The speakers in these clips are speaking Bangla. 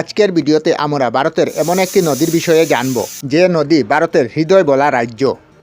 আজকের ভিডিওতে আমরা ভারতের এমন একটি নদীর বিষয়ে জানব, যে নদী ভারতের হৃদয় বলা রাজ্য,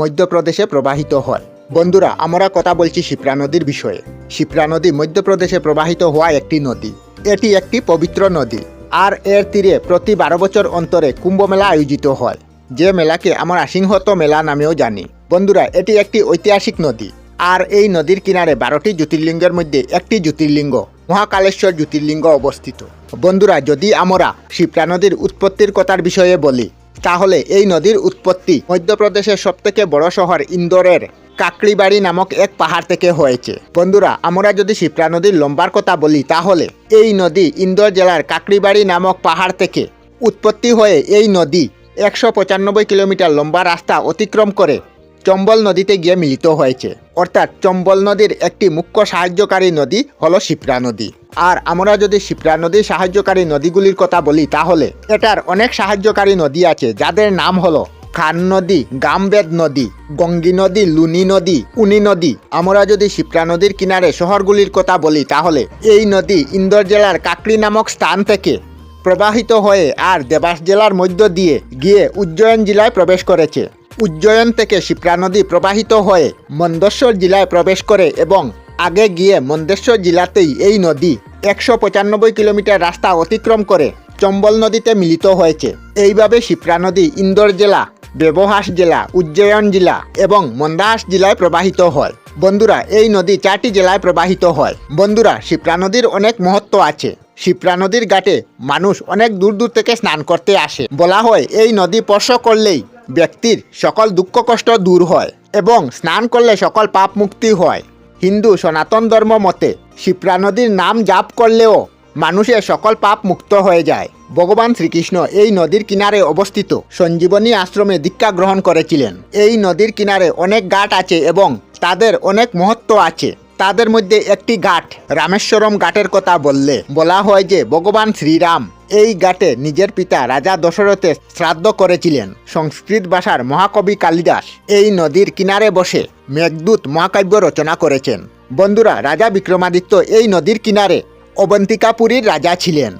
মধ্যপ্রদেশে প্রবাহিত হয়। বন্ধুরা, আমরা কথা বলছি শিপ্রা নদীর বিষয়ে। শিপ্রা নদী মধ্যপ্রদেশে প্রবাহিত হওয়া একটি নদী। এটি একটি পবিত্র নদী, আর এর তীরে প্রতি বারো বছর অন্তরে কুম্ভ মেলা আয়োজিত হয়, যে মেলাকে আমরা সিংহত মেলা নামেও জানি। বন্ধুরা, এটি একটি ঐতিহাসিক নদী, আর এই নদীর কিনারে বারোটি জ্যোতির্লিঙ্গের মধ্যে একটি জ্যোতির্লিঙ্গ। মহাকালেশ্বর জ্যোতির্লিঙ্গ অবস্থিত। বন্ধুরা, যদি আমরা শিপ্রা নদীর উৎপত্তির কথার বিষয়ে বলি, তাহলে এই নদীর উৎপত্তি মধ্যপ্রদেশের সবথেকে বড় শহর ইন্দোরের কাকড়িবাড়ি নামক এক পাহাড় থেকে হয়েছে। বন্ধুরা, আমরা যদি শিপ্রা নদীর লম্বার কথা বলি, তাহলে এই নদী ইন্দোর জেলার কাকড়িবাড়ি নামক পাহাড় থেকে উৎপত্তি হয়ে এই নদী একশো পঁচানব্বই কিলোমিটার লম্বা রাস্তা অতিক্রম করে চম্বল নদীতে গিয়ে মিলিত হয়েছে। অর্থাৎ চম্বল নদীর একটি মুখ্য সাহায্যকারী নদী হলো শিপ্রা নদী। আর আমরা যদি শিপ্রা নদীর সাহায্যকারী নদীগুলির কথা বলি, তাহলে এটার অনেক সাহায্যকারী নদী আছে, যাদের নাম হলো খান নদী, গামবেদ নদী, গঙ্গি নদী, লুনি নদী, উনি নদী। আমরা যদি শিপ্রা নদীর কিনারে শহরগুলির কথা বলি, তাহলে এই নদী ইন্দোর জেলার কাকড়ি নামক স্থান থেকে প্রবাহিত হয়ে আর দেবাস জেলার মধ্য দিয়ে গিয়ে উজ্জয়ন জেলায় প্রবেশ করেছে। উজ্জয়ন থেকে শিপ্রা নদী প্রবাহিত হয়ে মন্দেশ্বর জেলায় প্রবেশ করে এবং আগে গিয়ে মন্দেশ্বর জেলাতেই এই নদী একশো পঁচানব্বই কিলোমিটার রাস্তা অতিক্রম করে চম্বল নদীতে মিলিত হয়েছে। এইভাবে শিপ্রা নদী ইন্দোর জেলা ব্যবহাস জেলা, উজ্জয়ন জেলা এবং মন্দাহাস জেলায় প্রবাহিত হয়। বন্ধুরা, এই নদী চারটি জেলায় প্রবাহিত হয়। বন্ধুরা, শিপ্রা নদীর অনেক মহত্ব আছে। শিপ্রা নদীর ঘাটে মানুষ অনেক দূর দূর থেকে স্নান করতে আসে। বলা হয়, এই নদী স্পর্শ করলেই ব্যক্তির সকল দুঃখ কষ্ট দূর হয় এবং স্নান করলে সকল পাপ মুক্তি হয়। হিন্দু সনাতন ধর্ম মতে শিপ্রা নদীর নাম জাপ করলেও মানুষের সকল পাপ মুক্ত হয়ে যায়। ভগবান শ্রীকৃষ্ণ এই নদীর কিনারে অবস্থিত সঞ্জীবনী আশ্রমে দীক্ষা গ্রহণ করেছিলেন। এই নদীর কিনারে অনেক ঘাট আছে এবং তাদের অনেক মহত্ব আছে। তাদের মধ্যে একটি ঘাট রামেশ্বরম ঘাটের কথা বললে বলা হয় যে ভগবান শ্রীরাম। এই ঘাটে নিজের পিতা রাজা দশরথের শ্রাদ্ধ করেছিলেন। সংস্কৃত ভাষার মহাকবি কালিদাস এই নদীর কিনারে বসে মেঘদূত মহাকাব্য রচনা করেছেন। বন্ধুরা, রাজা বিক্রমাদিত্য এই নদীর কিনারে অবন্তিকাপুরীর রাজা ছিলেন।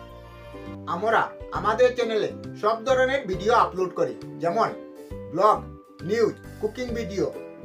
আমরা আমাদের চ্যানেলে সব ধরনের ভিডিও আপলোড করি। যেমন ব্লগ নিউজ কুকিং ভিডিও